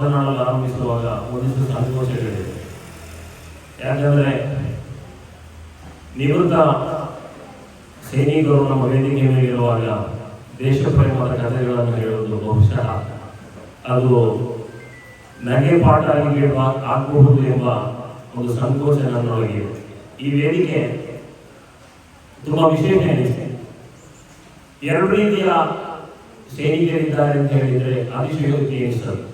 ಮಾತನಾಡಲು ಆರಂಭಿಸುವಾಗ ಒಂದಿಷ್ಟು ಸಂಕೋಚಗಳಿವೆ ಯಾಕಂದರೆ ನಿವೃತ್ತ ಸೈನಿಕರು ನಮ್ಮ ವೇದಿಕೆ ಮೇಲಿರುವಾಗ ದೇಶ ಪ್ರೇಮದ ಕಥೆಗಳನ್ನು ಹೇಳುವುದು ಬಹುಶಃ ಅದು ನಗೆ ಪಾಠ ಆಗಿ ಆಗಬಹುದು ಎಂಬ ಒಂದು ಸಂಕೋಚ ನನ್ನೊಳಗಿದೆ. ಈ ವೇದಿಕೆ ತುಂಬಾ ವಿಶೇಷ ಎನಿಸಿದೆ ಎರಡು ರೀತಿಯ ಸೈನಿಕರಿದ್ದಾರೆ ಅಂತ ಹೇಳಿದರೆ ಅತಿಶಯೋಕ್ತಿ ಎನಿಸ್ತದೆ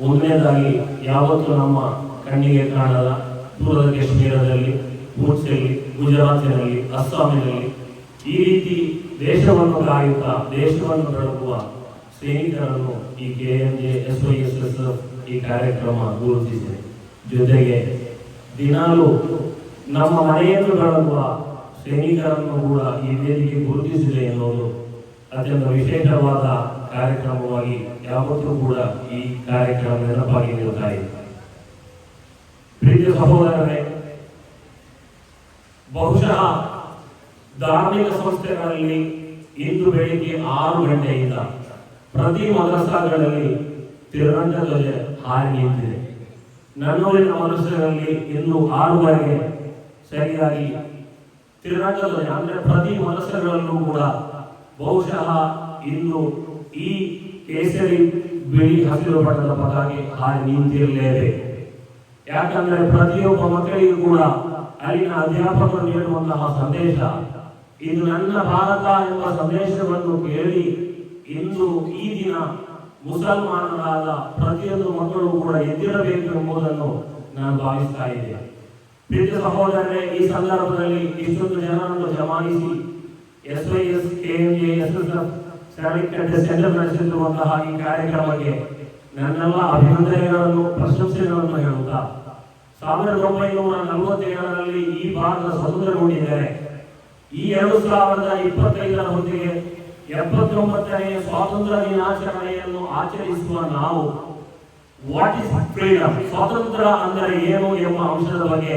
ಒಂದನೇದಾಗಿ ಯಾವತ್ತೂ ನಮ್ಮ ಕಣ್ಣಿಗೆ ಕಾಣದ ದೂರದ ಕಾಶ್ಮೀರದಲ್ಲಿ ಮೂರ್ಚೆಯಲ್ಲಿ ಗುಜರಾತಿನಲ್ಲಿ, ಅಸ್ಸಾಮಿನಲ್ಲಿ. ಈ ರೀತಿ ದೇಶವನ್ನು ಕಾಯುತ್ತಾ ದೇಶವನ್ನು ಬೆಳಗುವ ಸ್ನೇಹಿತರನ್ನು ಈ K M J S Y S S ಈ ಕಾರ್ಯಕ್ರಮ ಗುರುತಿಸಿದೆ. ಜೊತೆಗೆ ದಿನಾಲು ನಮ್ಮ ಮನೆಯನ್ನು ಬೆಳಗುವ ಸೈನಿಕರನ್ನು ಕೂಡ ಈ ವೇದಿಕೆ ಗುರುತಿಸಿದೆ ಎನ್ನುವುದು ಅತ್ಯಂತ ವಿಶೇಷವಾದ ಕಾರ್ಯಕ್ರಮವಾಗಿ ಯಾವತ್ತೂ ಕೂಡ ಈ ಕಾರ್ಯಕ್ರಮ ನೆನಪಾಗಿ ನಿಲ್ತಾ ಇದೆ ಪ್ರೀತಿಯ ಸಹೋದರರೇ, ಬಹುಶಃ ಧಾರ್ಮಿಕ ಸಂಸ್ಥೆಗಳಲ್ಲಿ ಇಂದು ಬೆಳಿಗ್ಗೆ ಆರು ಗಂಟೆಯಿಂದ ಪ್ರತಿ ಮದರಸಾಗಳಲ್ಲಿ ತಿರಂಗ ಧ್ವಜ ಹಾರಿ ನಿಂತಿದೆ. ನನ್ನೂರಿನ ಮನಸ್ಸಿನಲ್ಲಿ ಇಂದು ಆರೂವರೆಗೆ ಸರಿಯಾಗಿ ತಿರಂಗ ಧ್ವಜ, ಅಂದ್ರೆ ಪ್ರತಿ ಮನಸ್ಸುಗಳಲ್ಲೂ ಕೂಡ ಬಹುಶಃ ಇಂದು ಈ ಕೇಸರಿ ಬಿಳಿ ಹಸಿರು ಬಣ್ಣದ ಪತಾಕೆ ಹಾರಿ ನಿಂತಿರಲೇಬೇಕು. ಯಾಕಂದ್ರೆ ಪ್ರತಿಯೊಬ್ಬ ಮಕ್ಕಳಿಗೂ ಕೂಡ ಅಲ್ಲಿನ ಅಧ್ಯಾಪಕರು ನೀಡುವಂತಹ ಸಂದೇಶ, ಇದು ನನ್ನ ಭಾರತ ಎಂಬ ಸಂದೇಶವನ್ನು ಕೇಳಿ ಇಂದು ಈ ದಿನ ಮುಸಲ್ಮಾನರಾದ ಪ್ರತಿಯೊಂದು ಮಕ್ಕಳು ಕೂಡ ಎದ್ದಿರಬೇಕು ಎಂಬುದನ್ನು ನಾನು ಭಾವಿಸ್ತಾ ಇದ್ದೇನೆ. ಪ್ರೀತಿ ಸಹೋದರರೇ, ಈ ಸಂದರ್ಭದಲ್ಲಿ ಇಷ್ಟೊಂದು ಜನರನ್ನು ಜಮಾಯಿಸಿ S Y S M, S S F center ನಡೆಸುತ್ತಿರುವಂತಹ ಈ ಕಾರ್ಯಕ್ರಮಕ್ಕೆ ನನ್ನೆಲ್ಲ ಅಭಿನಂದನೆಗಳನ್ನು, ಪ್ರಶಂಸೆಗಳನ್ನು ಹೇಳುತ್ತಾ, ಸಾವಿರದ ಒಂಬೈನೂರ ನಲವತ್ತೇಳರಲ್ಲಿ ಈ ಭಾರತ ಸ್ವತಂತ್ರಗೊಂಡಿದ್ದಾರೆ ಈ ಎರಡು ಸಾವಿರದ ಇಪ್ಪತ್ತೈದರ ಹೊತ್ತಿಗೆ ಎಪ್ಪತ್ತೊಂಬತ್ತನೇ ಸ್ವಾತಂತ್ರ್ಯ ದಿನಾಚರಣೆಯನ್ನು ಆಚರಿಸುವ ನಾವು ವಾಟ್ ಇಸ್ ಫ್ರೀಡಮ್ ಸ್ವಾತಂತ್ರ್ಯ ಅಂದರೆ ಏನು ಎಂಬ ಅಂಶದ ಬಗ್ಗೆ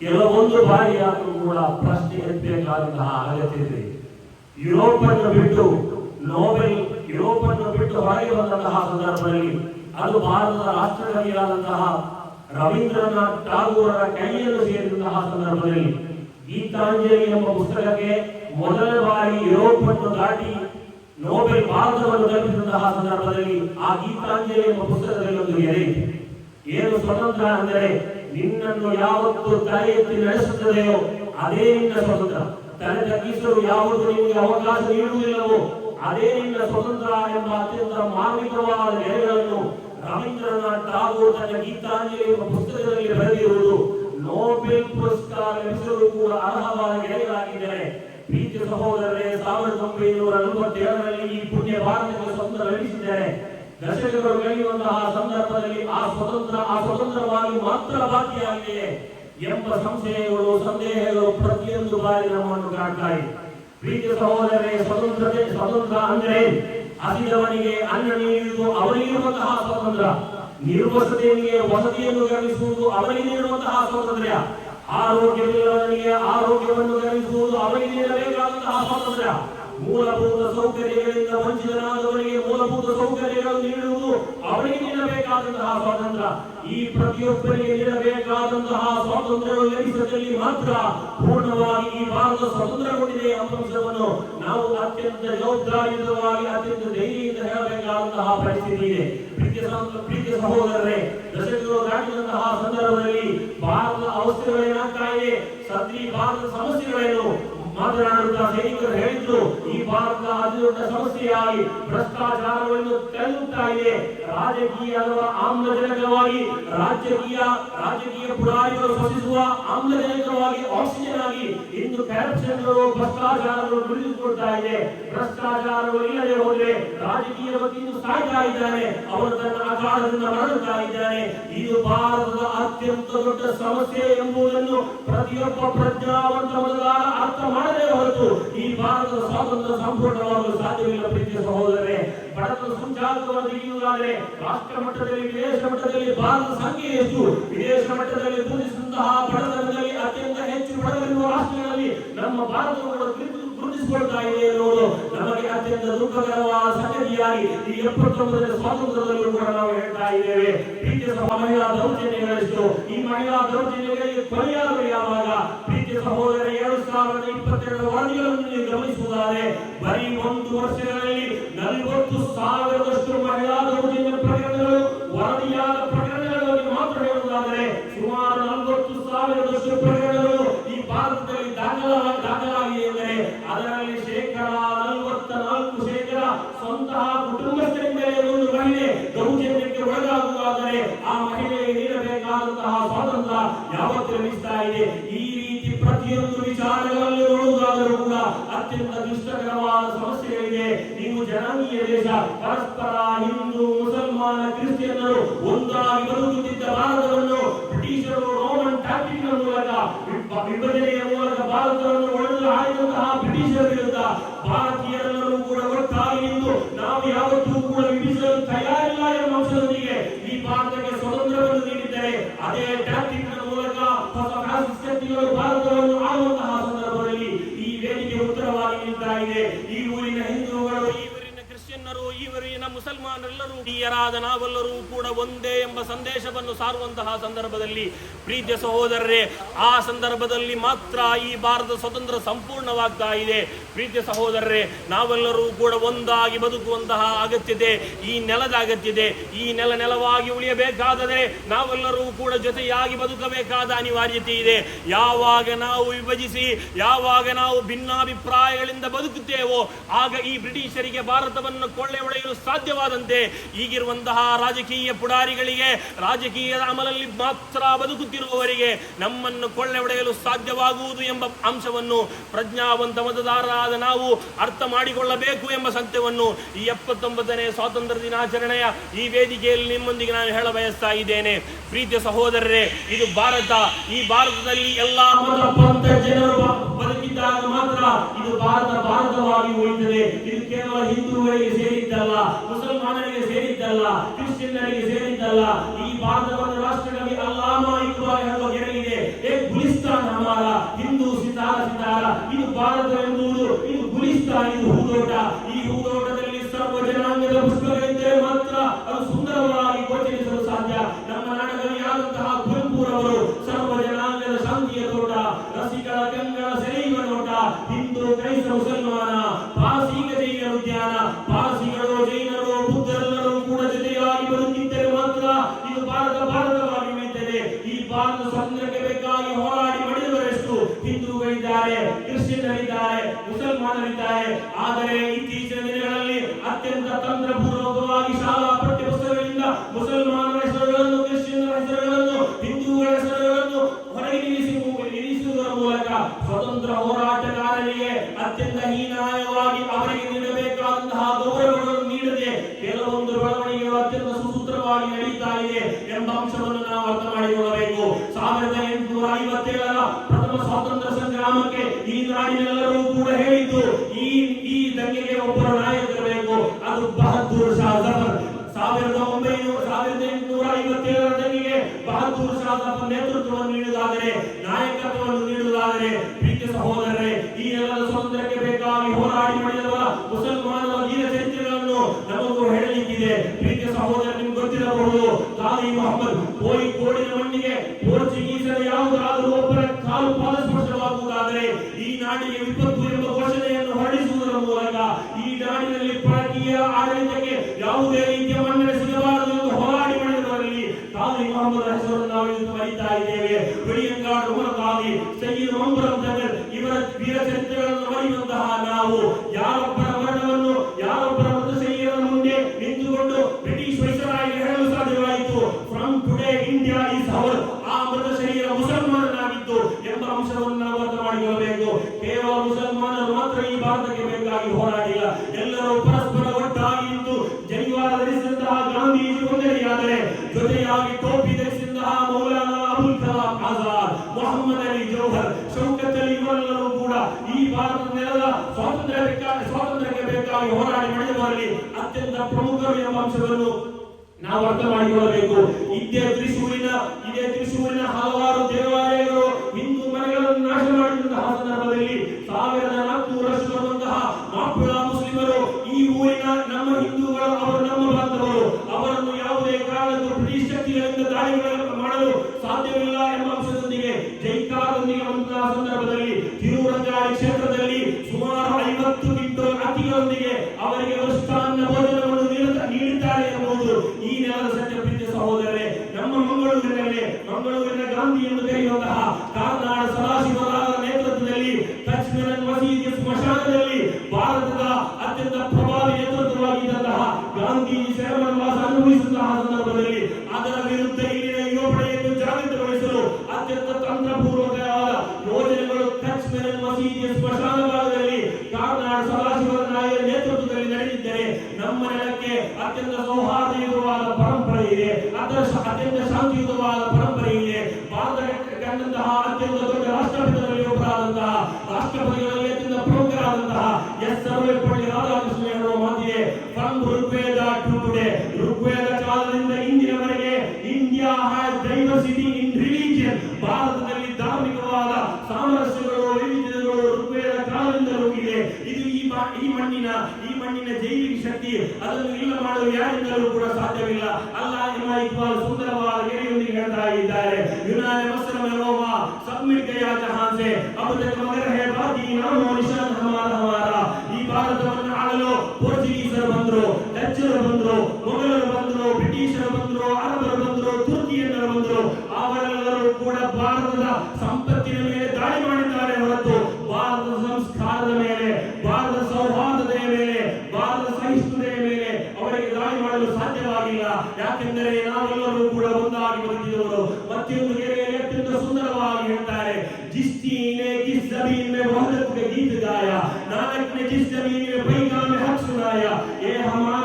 ಕೆಲವೊಂದು ಬಾರಿಯಾದರೂ ಕೂಡ ಪ್ರಶ್ನೆ ಎತ್ತಬೇಕಾದಂತಹ ಯುರೋಪ್ ಅನ್ನು ಬಿಟ್ಟು ನೋಬೆಲ್ ಯುರೋಪನ್ನು ಬಿಟ್ಟು ಹೊರಗೆ ಬಂದಂತಹ ಸಂದರ್ಭದಲ್ಲಿ ಅದು ಭಾರತದ ರಾಷ್ಟ್ರಕವಿಯಾದಂತಹ ರವೀಂದ್ರನಾಥ್ ಟಾಗೂರರ ಕೈಯನ್ನು ಸೇರಿದಂತಹ ಸಂದರ್ಭದಲ್ಲಿ ಗೀತಾಂಜಲಿ ಎಂಬ ಪುಸ್ತಕಕ್ಕೆ ಮೊದಲ ಬಾರಿ ಯುರೋಪನ್ನು ದಾಟಿ ನೋಬೆಲ್ ಭಾರತವನ್ನು ತಲುಪಿದಂತಹ ಸಂದರ್ಭದಲ್ಲಿ ಆ ಗೀತಾಂಜಲಿ ಎಂಬ ಪುಸ್ತಕದಲ್ಲಿ ಒಂದು ಎರೆ. ಏನು ಸ್ವತಂತ್ರ ಅಂದರೆ ನಿನ್ನನ್ನು ಯಾವತ್ತು ತಲೆ ಎತ್ತಿ ನಡೆಸುತ್ತದೆಯೋ ಅದೇ ನಿನ್ನ ಸ್ವತಂತ್ರ ತಲೆ ತಗ್ಗಿಸಲು ಯಾವುದು ನಿಮಗೆ ಅವಕಾಶ ನೀಡುವುದಿಲ್ಲವೋ ಅದೇ ನಿಮ್ಮ ಸ್ವತಂತ್ರ ಎಂಬ ಅತ್ಯಂತ ಮಾರ್ಮಿಕವಾದ ನೆಲೆಗಳನ್ನು ರವೀಂದ್ರನಾಥ್ ಟಾಗೋರ್ ತನ್ನ ಗೀತಾಂಜಲಿ ಎಂಬ ಪುಸ್ತಕದಲ್ಲಿ ಬರೆದಿರುವುದು ನೋಬೆಲ್ ಪುರಸ್ಕಾರ ಹೆಸರು ಕೂಡ ಅರ್ಹವಾದ ನೆಲೆಗಳಾಗಿದ್ದರೆ ಪ್ರೀತಿ ಸಹೋದರರೇ, ಸಾವಿರದ ಒಂಬೈನೂರ ನಲವತ್ತೇಳರಲ್ಲಿ ಈ ಪುಣ್ಯ ಭಾರತಕ್ಕೆ ಸ್ವತಂತ್ರ ಲಭಿಸಿದ್ದಾರೆ. ದಶಕಗಳು ಕಳೆಯುವಂತಹ ಸಂದರ್ಭದಲ್ಲಿ ಆ ಸ್ವತಂತ್ರ, ಆ ಸ್ವತಂತ್ರವಾಗಿ ಮಾತ್ರ ಬಾಕಿಯಾಗಿದೆ ಎಂಬ ಸಂಶಯಗಳು, ಸಂದೇಹಗಳು ಪ್ರತಿಯೊಂದು ಬಾರಿ ನಮ್ಮನ್ನು ಕಾಡ್ತಾ ಇದೆ. ಪ್ರೀತಿ ಸಹೋದರರೇ, ಸ್ವತಂತ್ರತೆ, ಸ್ವತಂತ್ರ ಅಂದ್ರೆ ಹಸಿದವನಿಗೆ ಅನ್ನ ನೀಡುವುದು ಅವನಿಗಿರುವಂತಹ ಸ್ವಾತಂತ್ರ್ಯ. ನಿರ್ವಸತಿಯನಿಗೆ ವಸತಿಯನ್ನು ಗಮನಿಸುವುದು ಅವನಿಗೆ ನೀಡುವಂತಹ ಸ್ವಾತಂತ್ರ್ಯ. ಆರೋಗ್ಯವಿಲ್ಲವನಿಗೆ ಆರೋಗ್ಯವನ್ನು ಗಮನಿಸುವುದು ಅವನಿಗೆ ನೀಡಬೇಕಾದಂತಹ ಸ್ವಾತಂತ್ರ್ಯ. ಮೂಲಭೂತ ಸೌಕರ್ಯಗಳಿಂದ ವಂಚಿತನಾದವರಿಗೆ ಮೂಲಭೂತ ಸೌಕರ್ಯಗಳನ್ನು ನೀಡುವುದು ಅವರಿಗೆ ನೀಡಬೇಕಾದಂತಹ ಸ್ವಾತಂತ್ರ್ಯ. ಈ ಪ್ರತಿಯೊಬ್ಬರಿಗೆ ನೀಡಬೇಕಾದಂತಹ ಸ್ವಾತಂತ್ರ್ಯಗಳು ಲಭಿಸಿದಲ್ಲಿ ಮಾತ್ರ ಪೂರ್ಣವಾಗಿ ಈ ಭಾರತ ಸ್ವತಂತ್ರಗೊಂಡಿದೆ ಎಂಬ ಅಂಶವನ್ನು ನಾವು ಅತ್ಯಂತ ಜವಾಬ್ದಾರಿಯುತವಾಗಿ, ಅತ್ಯಂತ ಧೈರ್ಯದಿಂದ ಹೇಳಬೇಕಾದಂತಹ ಪರಿಸ್ಥಿತಿ ಇದೆ. ಪ್ರೀತಿಯ ಸಹೋದರರೇ, ದಶಕಗಳು ದಾಟಿದಂತಹ ಸಂದರ್ಭದಲ್ಲಿ ಭಾರತದ ಅವಸ್ಥೆಗಳೇನಾಗ್ತಾ ಇದೆ? ಸದ್ರಿ ಭಾರತದ ಸಮಸ್ಯೆಗಳೇನು? ಮಾತನಾಡುತ್ತಾ ಸೈನಿಕರು ಹೇಳಿದ್ರು, ಈ ಭಾರತದ ಅತಿದೊಡ್ಡ ಸಮಸ್ಯೆಯಾಗಿ ಭ್ರಷ್ಟಾಚಾರವನ್ನು ತೆರಳುತ್ತಾ ಇದೆ. ರಾಜಕೀಯ ಅಥವಾ ಆಮ್ಲಜನಕವಾಗಿ ರಾಜಕೀಯ ರಾಜಕೀಯ ಪುರಾಣಿಗಳು ಶ್ವಸಿಸುವ ಆಮ್ಲಜನಕವಾಗಿ ಆಕ್ಸಿಜನ್ ಆಗಿ ಇಂದು ಕರಪ್ಷನ್ ಭ್ರಷ್ಟಾಚಾರಗಳು ಮುರಿದುಕೊಳ್ತಾ ಇದೆ. ಭ್ರಷ್ಟಾಚಾರಗಳು ಇಲ್ಲದೆ ಹೋದ್ರೆ ರಾಜಕೀಯ ವಕೀಲು ಸಾಯ್ತಾ ಇದ್ದಾನೆ. ಅವರು ತನ್ನ ಅಕಾಲದಿಂದ ಮರಳುತ್ತಾ ಇದ್ದಾನೆ. ಇದು ಭಾರತದ ಅತ್ಯಂತ ದೊಡ್ಡ ಸಮಸ್ಯೆ ಎಂಬುದನ್ನು ಪ್ರತಿಯೊಬ್ಬ ಪ್ರಜ್ಞಾವಂತ ಭಾರತದ ಸ್ವಾತಂತ್ರ್ಯ ಸಂಪೂರ್ಣವಾಗಲು ಸಾಧ್ಯವಿಲ್ಲ ಪ್ರೀತಿಯ ಸಹೋದರರೇ. ಬಡತನ ಸಂಚಾರಕವನ್ನು ತೆಗೆಯುವುದಾದರೆ ರಾಷ್ಟ್ರ ಮಟ್ಟದಲ್ಲಿ, ವಿದೇಶ ಮಟ್ಟದಲ್ಲಿ ಭಾರತದ ಸಂಖ್ಯೆ ಎಷ್ಟು? ವಿದೇಶ ಮಟ್ಟದಲ್ಲಿ ಪೂಜಿಸಿದಂತಹ ಬಡತನದಲ್ಲಿ ಅತ್ಯಂತ ಹೆಚ್ಚು ಬಡವಿರುವ ರಾಷ್ಟ್ರಗಳಲ್ಲಿ ನಮ್ಮ ಭಾರತವು ಗುರುತಿಸಿಕೊಂಡಿದೆ. ಇದೆ ಎನ್ನುವುದು ನಮಗೆ ಅತ್ಯಂತ ದುಃಖಕರವಾದ ಸಂಗತಿಯಾಗಿ ಈ ಎಪ್ಪತ್ತೊಂಬತ್ತನೇ ಸ್ವಾತಂತ್ರ್ಯದಲ್ಲೂ ಕೂಡ ನಾವು ಹೇಳ್ತಾ ಇದ್ದೇವೆ ಪ್ರೀತಿಯ ಸಹ ಮಹಿಳಾ ದೌರ್ಜನ್ಯಗಳೆಷ್ಟು ಈ ಮಹಿಳಾ ದೌರ್ಜನ್ಯಗಳಿಗೆ ಕೊನೆಯಾಗಲು ಯಾವಾಗ ಪ್ರೀತಿಯ ಸಹೋದರ ಎರಡು ಸಾವಿರದ ಇಪ್ಪತ್ತೆರಡು ವರದಿಗಳನ್ನು ನೀವು ಬರೀ ಒಂದು ವರ್ಷಗಳಲ್ಲಿ ನಲವತ್ತು ಸಾವಿರದಷ್ಟು ಮಹಿಳಾ ನಾವು ಯಾವತ್ತೂ ಕೂಡ ಹಿರಿಯರಾದ ನಾವೆಲ್ಲರೂ ಕೂಡ ಒಂದೇ ಎಂಬ ಸಂದೇಶವನ್ನು ಸಾರುವಂತಹ ಸಂದರ್ಭದಲ್ಲಿ ಪ್ರೀತಿಯ ಸಹೋದರರೇ, ಆ ಸಂದರ್ಭದಲ್ಲಿ ಮಾತ್ರ ಈ ಭಾರತ ಸ್ವತಂತ್ರ ಸಂಪೂರ್ಣವಾಗ್ತಾ ಇದೆ. ಪ್ರೀತಿಯ ಸಹೋದರರೇ, ನಾವೆಲ್ಲರೂ ಕೂಡ ಒಂದಾಗಿ ಬದುಕುವಂತಹ ಅಗತ್ಯತೆ ಈ ನೆಲದ ಅಗತ್ಯತೆ. ಈ ನೆಲ ನೆಲವಾಗಿ ಉಳಿಯಬೇಕಾದರೆ ನಾವೆಲ್ಲರೂ ಕೂಡ ಜೊತೆಯಾಗಿ ಬದುಕಬೇಕಾದ ಅನಿವಾರ್ಯತೆ ಇದೆ. ಯಾವಾಗ ನಾವು ವಿಭಜಿಸಿ, ಯಾವಾಗ ನಾವು ಭಿನ್ನಾಭಿಪ್ರಾಯಗಳಿಂದ ಬದುಕುತ್ತೇವೋ, ಆಗ ಈ ಬ್ರಿಟಿಷರಿಗೆ ಭಾರತವನ್ನು ಕೊಳ್ಳೆ ಹೊಡೆಯಲು ಸಾಧ್ಯವಾದಂತೆ ಈಗಿರುವಂತಹ ರಾಜಕೀಯ ಪುಡಾರಿಗಳಿಗೆ, ರಾಜಕೀಯದ ಅಮಲಲ್ಲಿ ಮಾತ್ರ ಬದುಕುತ್ತಿರುವವರಿಗೆ ನಮ್ಮನ್ನು ಕೊಳ್ಳೆ ಹೊಡೆಯಲು ಸಾಧ್ಯವಾಗುವುದು ಎಂಬ ಅಂಶವನ್ನು ಪ್ರಜ್ಞಾವಂತ ಮತದಾರರಾದ ನಾವು ಅರ್ಥ ಮಾಡಿಕೊಳ್ಳಬೇಕು ಎಂಬ ಸತ್ಯವನ್ನು ಈ ಎಪ್ಪತ್ತೊಂಬತ್ತನೇ ಸ್ವಾತಂತ್ರ್ಯ ದಿನಾಚರಣೆಯ ಈ ವೇದಿಕೆಯಲ್ಲಿ ನಿಮ್ಮೊಂದಿಗೆ ನಾನು ಹೇಳ ಬಯಸ್ತಾ ಇದ್ದೇನೆ. ಪ್ರೀತಿಯ ಸಹೋದರರೇ, ಇದು ಭಾರತ. ಈ ಭಾರತದಲ್ಲಿ ಎಲ್ಲ ಜನರು ಬದುಕಿದ್ದಾಗ ಮಾತ್ರ ಇದು ಭಾರತ ಭಾರತವಾಗಿ ಉಳಿತದೆ. ಇದು ಕೇವಲ ಹಿಂದೂಗಳಿಗೆ ಸೇರಿದ್ದಲ್ಲ, ಮುಸಲ್ಮಾನರಿಗೆ ಸೇರಿದ್ದಲ್ಲ ಕ್ರಿಶ್ಚಿಯನ್ನರಿಗೆ ಸೇರಿದ್ದಲ್ಲ ಈ ಭಾರತವನ್ನು ದಿನಗಳಲ್ಲಿ ಅತ್ಯಂತ ತಂತ್ರಪೂರ್ವಕವಾಗಿ ಶಾಲಾ ಸಹೋದರರೇ, ಈ ನೆಲದ ಸ್ವಾತಂತ್ರ್ಯಕ್ಕೆ ಬೇಕಾಗಿ ಹೋರಾಡಿ ಪಡೆದವ ಮುಸಲ್ಮಾನರ ವೀರ ಚರಿತ್ರೆಗಳನ್ನು ನಮಗೂ ಹೇಳಲಿಕ್ಕಿದೆ. ಪ್ರೀತಿಯ ಸಹೋದರ, ನಿಮ್ಗೆ ಗೊತ್ತಿರಬಹುದು ಕಾಲಿ ಮೊಹಮ್ಮದ್ ಇಂಡಿಯಾ ಈಸ್ ಅವರ್ ಆ ಮೃತ ಶರೀರ ಮುಸಲ್ಮಾನನಾಗಿದ್ದು ಎಂಬ ಅಂಶವನ್ನು ನಾವು ಅರ್ಥ ಮಾಡಿಕೊಳ್ಳಬೇಕು. ಕೇವಲ ಮುಸಲ್ಮಾನರು ಮಾತ್ರ ಈ ಭಾರತಕ್ಕೆ ಬೇಕಾಗಿ ಹೋರಾಡಿಲ್ಲ. ಎಲ್ಲರೂ ಪರಸ್ಪರ ಒಟ್ಟಾಗಿ ಇದ್ದು ಜನಿವಾರ ಧರಿಸಿದಂತಹ ಗಾಂಧೀಜಿ ಒಂದೆಡೆಯಾದರೆ, ಜೊತೆಯಾಗಿ ಟೋಪಿ ಧರಿಸಿದಂತಹ ಮೌಲಾನಾ ಅಬುಲ್ ಕಲಾಂ ಆಜಾದ್, ಮೊಹಮ್ಮದ್ ಅಲಿ ಜೌಹರ್ ಶೌಕತ್ ಅಲಿ ಇವರೆಲ್ಲರೂ ಕೂಡ ಈ ಭಾರತ ನೆಲದ ಸ್ವಾತಂತ್ರ್ಯ ಸ್ವಾತಂತ್ರ್ಯಕ್ಕೆ ಬೇಕಾಗಿ ಹೋರಾಡಿ ಮಾಡಿದವರಲ್ಲಿ ಅತ್ಯಂತ ಪ್ರಮುಖರು ಎಂಬ ಅಂಶವನ್ನು ನಮ್ಮ ಹಿಂದೂ ಮಸೀದಿಯ ಸ್ಮಶಾನ ಭಾಗದಲ್ಲಿ ಕಾರ್ನಾಡ ಸದಾಶಿವ ನಾಯಕರ ನೇತೃತ್ವದಲ್ಲಿ ನಡೆದಿದ್ದರೆ ನಮ್ಮ ನೆಲಕ್ಕೆ ಅತ್ಯಂತ ಸೌಹಾರ್ದಯುತವಾದ ಪರಂಪರೆ ಇದೆ. ಅತ್ಯಂತ ಶಾಂತಿಯುತವಾದ ಪರಂಪರೆ ಇದೆ. ಭಾರತ ಕಂಡಂತಹ ಅತ್ಯಂತ ದೊಡ್ಡ مٹ گیا جہاں سے؟ اب تک مگر ہے باقی نام و نشان ہمارا ہمارا۔ عبادت و نعلو پرچری سر بندرو لچر بندرو مغل بندرو برٹیشر بندرو ये हमारा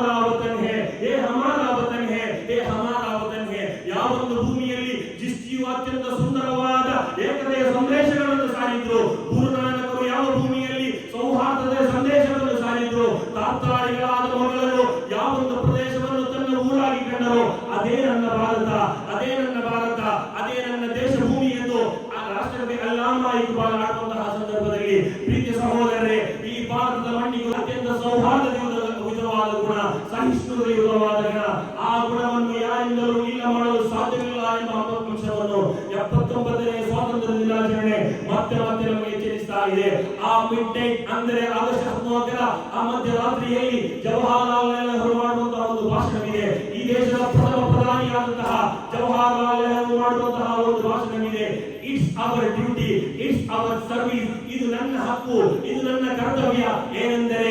ಇದೆ. ಆ ಮಿಡ್ ನೈಟ್ ಅಂದರೆ ಆಗಸ್ಟ್ ಹದಿನಾಲ್ಕರ ಆ ಮಧ್ಯರಾತ್ರಿಯಲ್ಲಿ ಜವಾಹರಲಾಲ್ ನೆಹರು ಮಾಡುವಂತಹ ಒಂದು ಭಾಷಣವಿದೆ. ಈ ದೇಶದ ಪ್ರಥಮ ಪ್ರಧಾನಿಯಾದಂತಹ ಜವಾಹರಲಾಲ್ ನೆಹರು ಮಾಡುವಂತಹ ಒಂದು ಭಾಷಣವಿದೆ. It's our duty it's our service ಇದು ನನ್ನ ಹಕ್ಕು, ಇದು ನನ್ನ ಕರ್ತವ್ಯ. ಏನೆಂದರೆ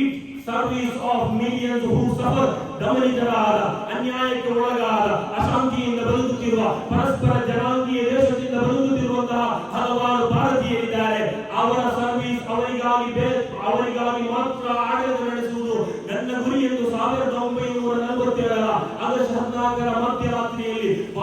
it service of millions who suffer ದಮನಿತರಾದ, ಅನ್ಯಾಯಕ್ಕೆ ಒಳಗಾದ, ಅಶಾಂತಿಯಿಂದ ಬದುಕುತ್ತಿರುವ ಪರಸ್ಪರ ಜನಾಂಗೀಯ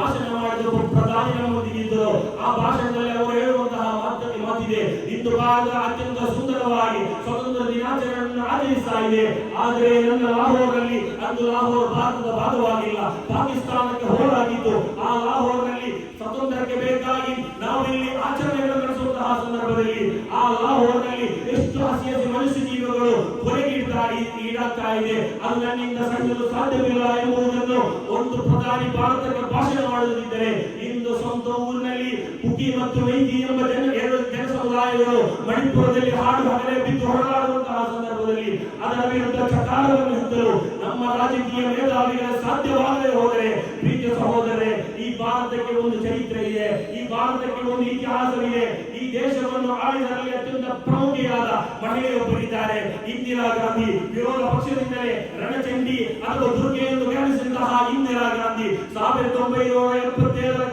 ಭಾಷಣ ಮಾಡಿದ್ರು ಪ್ರಧಾನಿ ಪ್ರಧಾನಿ ನಮ್ಮೊಂದಿಗಿದ್ದರು ಆ ಭಾಷಣದಲ್ಲಿ ಅವರು ಹೇಳುವಂತಹ ಮಾತಕ್ಕೆ ಮಾತಿದೆ, ಇಂದು ಭಾರತ ಅತ್ಯಂತ ಸುಂದರವಾಗಿ ಸ್ವತಂತ್ರ ದಿನಾಚರಣೆಯನ್ನು ಆಚರಿಸ್ತಾ ಇದೆ. ಆದರೆ ನನ್ನ ಲಾಹೋರ್ನಲ್ಲಿ ಅಂದು ಲಾಹೋರ್ ಭಾರತದ ಭಾಗವಾಗಿಲ್ಲ. ಪಾಕಿಸ್ತಾನಕ್ಕೆ ಹೋರಾಗಿದ್ದು, ಆ ಲಾಹೋರ್ನಲ್ಲಿ ಸ್ವತಂತ್ರಕ್ಕೆ ಬೇಕಾಗಿ ನಾವು ಇಲ್ಲಿ ಆಚರಣೆಗಳನ್ನು ನಡೆಸುವಂತಹ ಸಂದರ್ಭದಲ್ಲಿ, ಆ ಲಾಹೋರ್ನಲ್ಲಿ ಎಷ್ಟು ಹಸಿ ಹಸಿ ಮನುಷ್ಯ ಜೀವಗಳು ಕೊಲೆಗೀಡ್ತಾ ಈಡಾಗ್ತಾ ಇದೆ. ಅದು ನನ್ನಿಂದ ಸಾಧ್ಯವಿಲ್ಲ. ಪ್ರಧಾನಿ ಭಾರತಕ್ಕೆ ಭಾಷಣ ಮಾಡುತ್ತಿದ್ದರೆ ಇಂದು ಸ್ವಂತ ಊರಿನಲ್ಲಿ ಕುಕಿ ಮತ್ತು ವೈಕಿ ಎಂಬ ಜನ ಎರಡು ಸಮುದಾಯಗಳು ಮಣಿಪುರದಲ್ಲಿ ಹಾಡು ಹಗಲೇ ಬಿದ್ದು ಹೊರಡಾಡುವಂತಹ ಸಂದರ್ಭದಲ್ಲಿ ಅದರ ವಿರುದ್ಧ ಚಕಾರವನ್ನು ಹಿಂದಲು ನಮ್ಮ ರಾಜಕೀಯ ಮೇಧಾವಿಗಳ ಸಾಧ್ಯವಾಗದೆ ಹೋದರೆ ಪ್ರೀತಿಯ ಸಹೋದರರೇ ಈ ಭಾರತಕ್ಕೆ ಒಂದು ಚರಿತ್ರೆ ಇದೆ, ಈ ಭಾರತಕ್ಕೆ ಒಂದು ಇತಿಹಾಸವಿದೆ ದೇಶವನ್ನು ಆಳಿದರಲ್ಲಿ ಅತ್ಯಂತ ಪ್ರಮುಖಿಯಾದ ಮಹಿಳೆಯೊಬ್ಬರಿದ್ದಾರೆ ಇಂದಿರಾ ಗಾಂಧಿ ವಿರೋಧ ಪಕ್ಷದಿಂದಲೇ ರಣಚಂಡಿ ಅಥವಾ ದುರ್ಗೆ ಎಂದು ಖ್ಯಾತಿಸಿದಂತಹ ಇಂದಿರಾ ಗಾಂಧಿ ಸಾವಿರದ ಒಂಬೈನೂರ ಎಪ್ಪತ್ತೇಳರ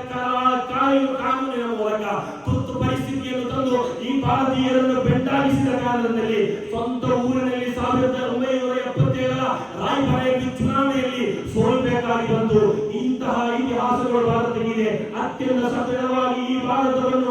ಕಾನೂನಿನ ಮೂಲಕ ತುರ್ತು ಪರಿಸ್ಥಿತಿಯನ್ನು ತಂದು ಈ ಭಾರತೀಯರನ್ನು ಬೆಂಟಾಗಿಸಿದ ಕಾರಣದಲ್ಲಿ ಸ್ವಂತ ಊರಿನಲ್ಲಿ ಸಾವಿರದ ಒಂಬೈನೂರ ಎಪ್ಪತ್ತೇಳರ ರಾಯಬರೇಲಿ ಚುನಾವಣೆಯಲ್ಲಿ ಸೋಲ್ಬೇಕಾಗಿ ಬಂತು ಇಂತಹ ಇತಿಹಾಸಗಳು ಭಾರತಕ್ಕಿದೆ. ಅತ್ಯಂತ ಸದೃಢವಾಗಿ ಈ ಭಾರತವನ್ನು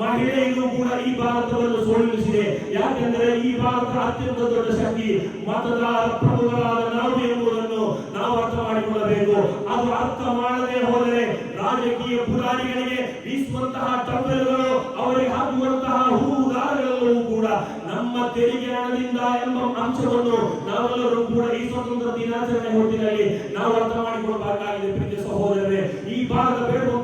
ಮಹಿಳೆಯರು ಕೂಡ ಈ ಭಾರತವನ್ನು ಸೋಲಿಸಿದೆ. ಯಾಕೆಂದರೆ ಈ ಭಾರತ ಅತ್ಯಂತ ದೊಡ್ಡ ಶಕ್ತಿ, ಮತದಾರ ಪ್ರಭುಗಳಾದ ನಾವು ಎಂಬುದನ್ನು ನಾವು ಅರ್ಥ ಮಾಡಿಕೊಳ್ಳಬೇಕು. ಅದು ಅರ್ಥ ಮಾಡದೆ ಹೋದರೆ ರಾಜಕೀಯ ಪುರಾಣಿಗಳಿಗೆ ಬೀಸುವಂತಹ ಟಂಬೆಲ್ಗಳು ಅವರಿಗೆ ಹಾಕುವಂತಹ ಹೂದಾರಗಳೆಲ್ಲವೂ ಕೂಡ ನಮ್ಮ ತೆರಿಗೆ ಹಣದಿಂದ ಎಂಬ ಅಂಶವನ್ನು ನಾವೆಲ್ಲರೂ ಕೂಡ ಈ ಸ್ವತಂತ್ರ ದಿನಾಚರಣೆ ಹೊತ್ತಿನಲ್ಲಿ ನಾವು ಅರ್ಥ ಮಾಡಿಕೊಳ್ಳಬೇಕಾಗಿದೆ. ಪ್ರೀತಿ ಸಹೋದರರೇ, ಈ ಭಾರತ ಬೇಡುವಂತಹ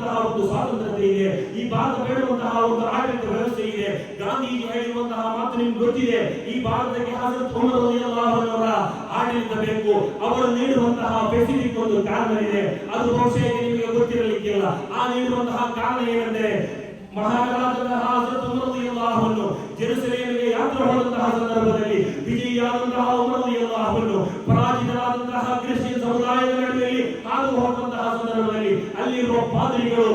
ಭಾರತ ಬೇಡುವಂತಹ ಒಂದು ಆಡಳಿತ ವ್ಯವಸ್ಥೆ ಇದೆ. ಗಾಂಧೀಜಿ ಹೇಳಿರುವಂತಹ ಮಾತು ನಿಮ್ಗೆ ಗೊತ್ತಿದೆ. ಈ ಭಾರತಕ್ಕೆ ಅನ್ಹರ ಆಡಳಿತ ಬೇಕು. ಅವರು ನೀಡುವಂತಹ ಫೆಸಿಲಿಟಿ ಒಂದು ಕಾರಣ ಇದೆ ಅದು ಬಹುಶಃ ನಿಮಗೆ ಗೊತ್ತಿರಲಿಕ್ಕಿಲ್ಲ. ಆ ನೀಡುವಂತಹ ಕಾರಣ ಏನಂದ್ರೆ ಮಹಾನಗರಾದಂತಹ ಹಜರತ್ ಅನ್ಹು ಜೆರುಸಲೇಮಿಗೆ ಯಾತ್ರೆ ಹೋದಂತಹ ಸಂದರ್ಭದಲ್ಲಿ ವಿಜಯಿಯಾದಂತಹ ಉಮರ್ ರಲಿಯಲ್ಲಾಹು ಅನ್ಹು ಪರಾಜಿತರಾದಂತಹ ಕ್ರಿಶ್ಚಿಯನ್ ಸಮುದಾಯದ ನಡುವೆಯಲ್ಲಿ ಹಾದು ಹೋಗುವಂತಹ ಸಂದರ್ಭದಲ್ಲಿ ಅಲ್ಲಿರುವ ಪಾದ್ರಿಗಳು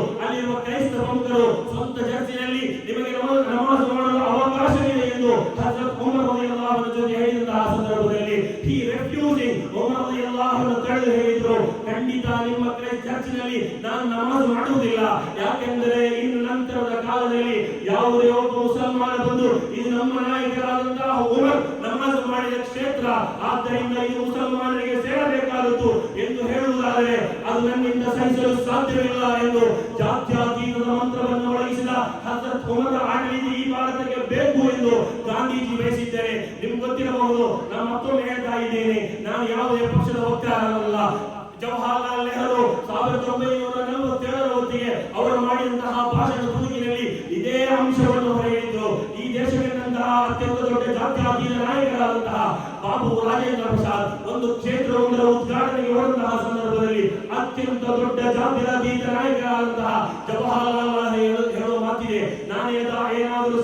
ಪ್ರಮುಖರು ಸ್ವಂತ ಜಗತ್ತಿನಲ್ಲಿ ನಿಮಗೆ ನಮ- ನಮಾಜ್ ಮಾಡಲು ಅವಕಾಶವಿದೆ ಎಂದು ಹಜರತ್ ಉಮರ್ ರಲಿಯಲ್ಲಾಹು ಅನ್ಹು ಜೊತೆ ಹೇಳಿದಂತಹ ಸಂದರ್ಭದಲ್ಲಿ ಈ ರೆಫ್ಯೂಸಿಂಗ್ ಉಮರ್ ರಲಿಯಲ್ಲಾಹು ಅನ್ಹು ತಡೆದು ಹೇಳಿದ್ರು, ಖಂಡಿತ ನಿಮ್ಮ ಕೈ ಚರ್ಚಿನಲ್ಲಿ ನಾನು ನಮಾಜ್ ಮಾಡುವುದಿಲ್ಲ. ಯಾಕೆಂದರೆ ಇನ್ನು ನಂತರದ ಕಾಲದಲ್ಲಿ ಯಾವುದೇ ಒಬ್ಬ ಮುಸಲ್ಮಾನ ಬಂದು, ಇದು ನಮ್ಮ ನಾಯಕರಾದಂತಹ ಉಮರ್ ನಮಾಜ್ ಮಾಡಿದ ಕ್ಷೇತ್ರ, ಆದ್ದರಿಂದ ಇದು ಮುಸಲ್ಮಾನರಿಗೆ ಸೇರಬೇಕಾದದ್ದು ಎಂದು ಹೇಳುವುದಾದರೆ, ಅದು ನನ್ನಿಂದ ಸಹಿಸಲು ಸಾಧ್ಯವಿಲ್ಲ ಎಂದು ಜಾತ್ಯತೀತದ ಮಂತ್ರವನ್ನು ಒಳಗಿಸಿದ ಹಜರತ್ ಉಮರ್ ಆಡಳಿತ ಈ ಭಾರತಕ್ಕೆ ಬೇಕು ಎಂದು ಗಾಂಧೀಜಿ ಬಯಸಿದ್ದಾರೆ ನಿಮ್ಗೆ ಗೊತ್ತಿರಬಹುದು, ನಾನು ಮತ್ತೊಮ್ಮೆ ಹೇಳ್ತಾ ಇದ್ದೇನೆ, ನಾನು ಯಾವುದೇ ಪಕ್ಷದ ವಕ್ತಾರನಲ್ಲ. ಜವಾಹರ್ಲಾಲ್ ನೆಹರು ಸಾವಿರದ ಒಂಬೈನೂರ ದೊಡ್ಡ ಜಾತ್ಯತೀತ ನಾಯಕರಾದಂತಹ ಬಾಬು ರಾಜೇಂದ್ರ ಪ್ರಸಾದ್ ಒಂದು ಕ್ಷೇತ್ರವೊಂದರ ಉದ್ಘಾಟನೆಗೆ ಹೋದಂತಹ ಸಂದರ್ಭದಲ್ಲಿ ಅತ್ಯಂತ ದೊಡ್ಡ ಜಾತ್ಯತೀತ ನಾಯಕರಾದಂತಹ ಜವಾಹರ್ಲಾಲ್ ನೆಹರು ಹೇಳುವ ನಾನು ಏನಾದರೂ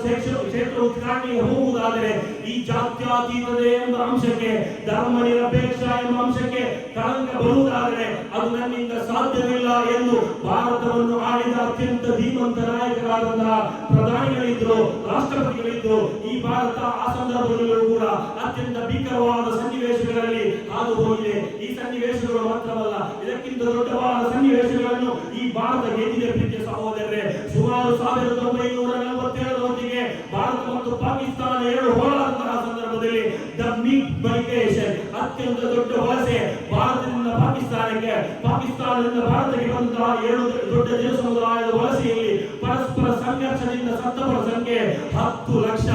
ಕ್ಷೇತ್ರ ಉದ್ಘಾಟನೆಗೆ ಹೋಗುವುದಾದರೆ ಈ ಜಾತ್ಯಾತೀತತೆ ಎಂಬ ಅಂಶಕ್ಕೆ ಧರ್ಮ ನಿರಪೇಕ್ಷ ಎಂಬ ಅಂಶಕ್ಕೆ ಕಳಂಕ ಬರುವುದಾದರೆ ಅದು ನನ್ನಿಂದ ಸಾಧ್ಯವಿಲ್ಲ ಎಂದು ಭಾರತವನ್ನು ಆಳಿದ ಅತ್ಯಂತ ಧೀಮಂತ ನಾಯಕರಾದಂತಹ ಪ್ರಧಾನಿಗಳಿದ್ರು, ರಾಷ್ಟ್ರಪತಿಗಳಿದ್ರು. ಈ ಭಾರತ ಆ ಸಂದರ್ಭದಲ್ಲೂ ಕೂಡ ಅತ್ಯಂತ ಭೀಕರವಾದ ಸನ್ನಿವೇಶಗಳಲ್ಲಿ ಹಾದು ಹೋಗಿದೆ. ಈ ಸನ್ನಿವೇಶಗಳು ಮಾತ್ರವಲ್ಲ, ಇದಕ್ಕಿಂತ ದೊಡ್ಡವಾದ ಸನ್ನಿವೇಶಗಳನ್ನು ಭಾರತ ಗೆದ್ದಿದೆ ಪ್ರೀತಿಯ ಸಹೋದರರೇ. ಸುಮಾರು ಸಾವಿರದ ಒಂಬೈನೂರ ನಲವತ್ತೇಳರೊಂದಿಗೆ ಭಾರತ ಮತ್ತು ಪಾಕಿಸ್ತಾನ ಎರಡು ಹೋರಾಡುವಂತಹ ಸಂದರ್ಭದಲ್ಲಿ ದ ಮಿಗ್ ಮೈಗ್ರೇಷನ್, ಅತ್ಯಂತ ದೊಡ್ಡ ವಲಸೆ ಭಾರತದಿಂದ ಪಾಕಿಸ್ತಾನಕ್ಕೆ. ಪಾಕಿಸ್ತಾನದಿಂದ ಭಾರತಕ್ಕೆ ಬಂದಂತಹ ಎರಡು ದೊಡ್ಡ ಜನ ಸಮುದಾಯದ ವಲಸೆಯಲ್ಲಿ ಪರಸ್ಪರ ಸಂಘರ್ಷದಿಂದ ಸತ್ತವರ ಸಂಖ್ಯೆ ಹತ್ತು ಲಕ್ಷ.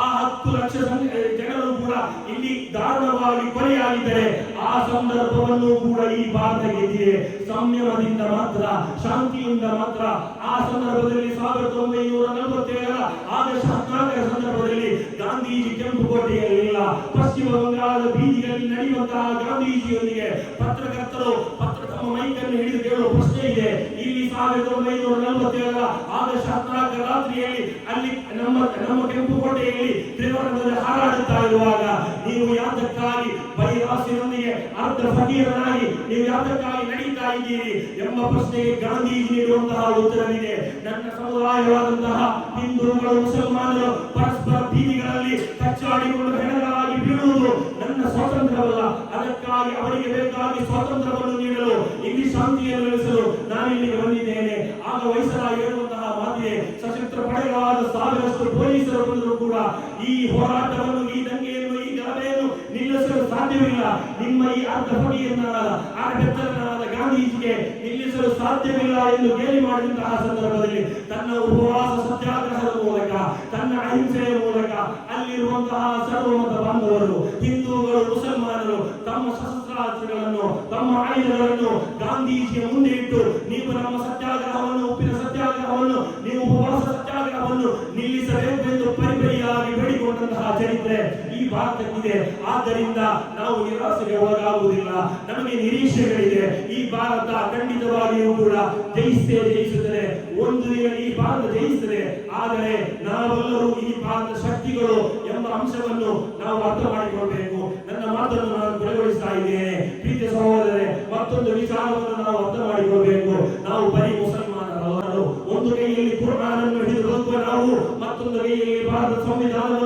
ಆ ಹತ್ತು ಲಕ್ಷ ಜನರು ಕೂಡ ಇಲ್ಲಿ ದಾರುಣವಾಗಿ ಕೊಲೆಯಾಗಿದ್ದರೆ. ಸಂದರ್ಭವನ್ನು ಕೂಡ ಈ ಭಾರತ ಗೆದ್ದಿದೆ ಸಂಯಮದಿಂದ ಮಾತ್ರ, ಶಾಂತಿಯಿಂದ ಮಾತ್ರ. ಆ ಸಂದರ್ಭದಲ್ಲಿ ಸಾವಿರದ ಒಂಬೈನೂರ ನಲವತ್ತೇಳರ ಆಗಸ್ಟ್ ಹದಿನಾಲ್ಕರ ಸಂದರ್ಭದಲ್ಲಿ ಗಾಂಧೀಜಿ ಕೆಂಪುಕೋಟೆಯಲ್ಲಿಲ್ಲ ಪಶ್ಚಿಮ ಬಂಗಾಳದ ಬೀದಿಯಲ್ಲಿ ನಡೆಯುವಂತಹ ಗಾಂಧೀಜಿಯೊಂದಿಗೆ ಪತ್ರಕರ್ತರು ಪತ್ರ ತಮ್ಮ ಮೈಕನ್ನು ಹಿಡಿದು ಕೇಳುವ ಪ್ರಶ್ನೆ ಇದೆ. ಇಲ್ಲಿ ಸಾವಿರದ ಒಂಬೈನೂರ ನಲವತ್ತೇಳರ ಆಗಸ್ಟ್ ಹದಿನಾಲ್ಕರ ರಾತ್ರಿಯಲ್ಲಿ ಅಲ್ಲಿ ನಮ್ಮ ನಮ್ಮ ಕೆಂಪುಕೋಟೆಯಲ್ಲಿ ತ್ರಿವರ್ಣದಲ್ಲಿ ಹಾರಾಡುತ್ತಾ ಇರುವಾಗ ನೀವು ಯಾತಕ್ಕಾಗಿ ಬೈರಾಸಿನೊಂದಿಗೆ ಅರ್ಧ ಫಕೀರನಾಗಿ ನೀವು ಯಾವುದಕ್ಕಾಗಿ ನಡೀತಾ ಇದ್ದೀರಿ ಎಂಬ ಪ್ರಶ್ನೆಗೆ ಗಾಂಧೀಜಿ ನೀಡುವಂತಹ ಉತ್ತರವಿದೆ. ನನ್ನ ಸಮುದಾಯವಾದಂತಹ ಹಿಂದೂಗಳು, ಮುಸಲ್ಮಾನರು ಪರಸ್ಪರ ಬೀದಿಗಳಲ್ಲಿ ಕಚ್ಚಾಡಿಕೊಂಡು ಹೆಣಗಳಾಗಿ ಬೀಳುವುದು ನನ್ನ ಸ್ವಾತಂತ್ರ್ಯವಲ್ಲ. ಅದಕ್ಕಾಗಿ ಅವರಿಗೆ ಬೇಕಾಗಿ ಸ್ವಾತಂತ್ರ್ಯವನ್ನು ನೀಡಲು, ಇಲ್ಲಿ ಶಾಂತಿಯನ್ನು ನೆಲೆಸಲು ನಾನು ಇಲ್ಲಿಗೆ ಬಂದಿದ್ದೇನೆ. ಆಗ ವಯಸ್ಸರಾಗಿ ಹೇಳುವಂತಹ ಮಾತಿದೆ, ಸಶಸ್ತ್ರ ಪಡೆಗಳಾದ ಸಾವಿರಷ್ಟು ಪೊಲೀಸರು ಬಂದರೂ ಕೂಡ ಈ ಹೋರಾಟವನ್ನು ಸಾಧ್ಯವಿಲ್ಲ. ನಿಮ್ಮ ಈ ಅರ್ಧ ಹೊಡಿಯನ್ನಾದ ಬೆತ್ತಲನಾದ ಗಾಂಧೀಜಿಗೆ ನಿಲ್ಲಿಸಲು ಸಾಧ್ಯವಿಲ್ಲ ಎಂದು ಗೇಲಿ ಮಾಡಿದಂತಹ ಸಂದರ್ಭದಲ್ಲಿ ತನ್ನ ಉಪವಾಸ ಸತ್ಯಾಗ್ರಹದ ಮೂಲಕ, ತನ್ನ ಅಹಿಂಸೆಯ ಮೂಲಕ ಅಲ್ಲಿರುವಂತಹ ಸರ್ವಮತ ಬಾಂಧವರು, ಹಿಂದೂಗಳು, ಮುಸಲ್ಮಾನರು ತಮ್ಮ ಶಸ್ತ್ರಾಸ್ತ್ರಗಳನ್ನು ತಮ್ಮ ಆಯುಧಗಳನ್ನು ಗಾಂಧೀಜಿಯ ಮುಂದೆ ಇಟ್ಟು, ನೀವು ನಮ್ಮ ಸತ್ಯಾಗ್ರಹವನ್ನು, ಉಪ್ಪಿನ ಸತ್ಯಾಗ್ರಹವನ್ನು ನೀವು ಭಾರತಕ್ಕಿದೆ ಆದ್ದರಿಂದ ನಾವು ನಿರಾಸೆಗೆ ಒಳಗಾಗುವುದಿಲ್ಲ. ನಮಗೆ ನಿರೀಕ್ಷೆಗಳಿದೆ. ಈ ಭಾರತ ಖಂಡಿತವಾಗಿಯೂ ಕೂಡ ಜಯಿಸೇ ಜಯಿಸುತ್ತದೆ. ಒಂದು ದಿನ ಈ ಭಾರತ ಜಯಿಸುತ್ತದೆ ಆದರೆ ನಾವೆಲ್ಲರೂ ಈ ಭಾರತ ಶಕ್ತಿಗಳು ಎಂಬ ಅಂಶವನ್ನು ನಾವು ಅರ್ಥ ಮಾಡಿಕೊಳ್ಬೇಕು. ನನ್ನ ಮಾತನ್ನು ನಾನು ಕೊನೆಗೊಳಿಸ್ತಾ ಇದ್ದೇನೆ. ಪ್ರೀತಿಯ ಸಹೋದರರೇ, ಮತ್ತೊಂದು ವಿಚಾರವನ್ನು ನಾವು ಅರ್ಥ ಮಾಡಿಕೊಳ್ಬೇಕು. ನಾವು ಬರೀ ಮುಸಲ್ಮಾನರು ಒಂದು ಕೈಯಲ್ಲಿ ಕುರ್ಆನನ್ನು ಹಿಡಿದು ನಾವು, ಮತ್ತೊಂದು ಕೈಯಲ್ಲಿ ಭಾರತ ಸಂವಿಧಾನವನ್ನು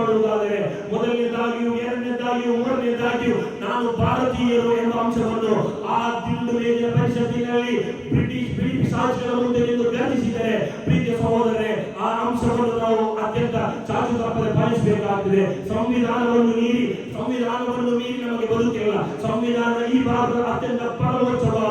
ಮಾಡುವುದಾದರೆ ಮೊದಲನೇದಾಗಿಯೂ ಎರಡನೇದಾಗಿಯೂ ಮೂರನೇದಾಗಿಯೂ ನಾನು ಭಾರತೀಯರು ಎಂಬ ಅಂಶವನ್ನು ಆ ದಿಂಡು ಮೇಲಿನ ಪರಿಷತ್ತಿನಲ್ಲಿ ಬ್ರಿಟಿಷ್ ಬ್ರಿಟಿಷ್ ರಾಜ್ಯಗಳ ಮುಂದೆ ನಿಂತು ಗರ್ಜಿಸಿದರೆ ಪ್ರೀತಿಯ ಸಹೋದರರೇ, ಆ ಅಂಶವನ್ನು ನಾವು ಅತ್ಯಂತ ಚಾಚು ತಪ್ಪದೆ ಪಾಲಿಸಬೇಕಾಗುತ್ತದೆ ಸಂವಿಧಾನವನ್ನು ಮೀರಿ ಸಂವಿಧಾನವನ್ನು ಮೀರಿ ನಮಗೆ ಬದುಕಿಲ್ಲ ಸಂವಿಧಾನ ಈ ಭಾರತದ ಅತ್ಯಂತ ಪರಮೋಚ್ಚವಾದ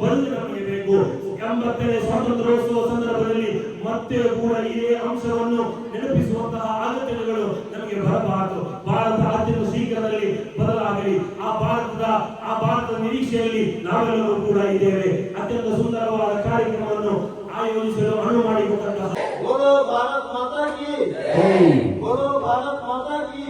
ಬಲು ನಮಗೆ ಬೇಕು. ಎಂಬತ್ತನೇ ಸ್ವಾತಂತ್ರ್ಯೋತ್ಸವ ಸಂದರ್ಭದಲ್ಲಿ ಮತ್ತೆ ಕೂಡ ಇದೇ ಅಂಶವನ್ನು ನೆನಪಿಸುವಂತಹ ಆಲೋಚನೆಗಳು ನಮಗೆ ಬರಬಾರದು. ಭಾರತ ಅತ್ಯಂತ ಶೀಘ್ರದಲ್ಲಿ ಬದಲಾಗಲಿ. ಆ ಭಾರತದ ಆ ಭಾರತದ ನಿರೀಕ್ಷೆಯಲ್ಲಿ ನಾವೆಲ್ಲರೂ ಕೂಡ ಇದ್ದೇವೆ. ಅತ್ಯಂತ ಸುಂದರವಾದ ಕಾರ್ಯಕ್ರಮವನ್ನು ಆಯೋಜಿಸಲು ಅನುವು ಮಾಡಿಕೊಂಡಂತಹ ಭಾರತ್ ಮಾತಾ ಕಿ ಮಾತಾ ಕಿ